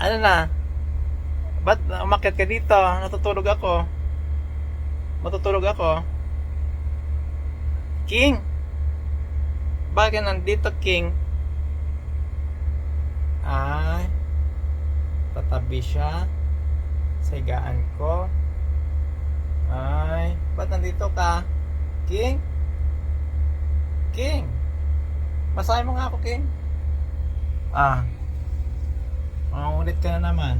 Ano na? Ba't umakyat ka dito? Natutulog ako. Matutulog ako. King! Bakit nandito, King? Ay, tatabi siya sa higaan ko. Ay, ba't nandito ka? King? King? Masahe mo nga ako, King. Ah. Mangungulit ka na naman.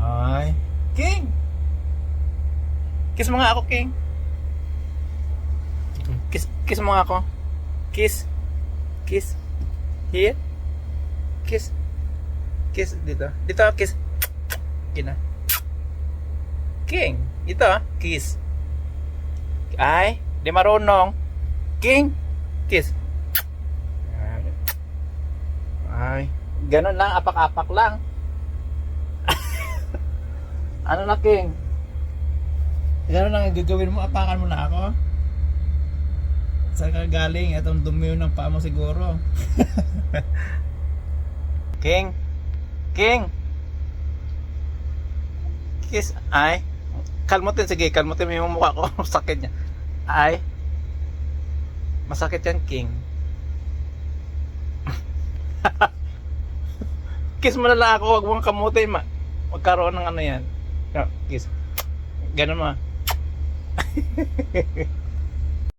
Ay. King! Kiss mo nga ako, King. Kiss, kiss mo nga ako. Kiss. Kiss. Here. Kiss. Kiss dito. Dito, kiss. Gina. King. Ito, ah. kiss. Ay, di marunong. King. Kiss. Ay, ganun lang, apak-apak lang. ano na, King? Ganun lang ang gagawin mo, apakan mo na ako. Saan ka galing? Itong dumi ng paa mo siguro. King? King? Kiss, ay. Kalmutin, sige, kalmutin mo yung mukha ko. Sakit niya. Ay. Masakit yan, King. Kiss mo na lang ako, wag mong kamutin. Ma magkaroon ng ano yan. Kiss. Ganun mo. ah.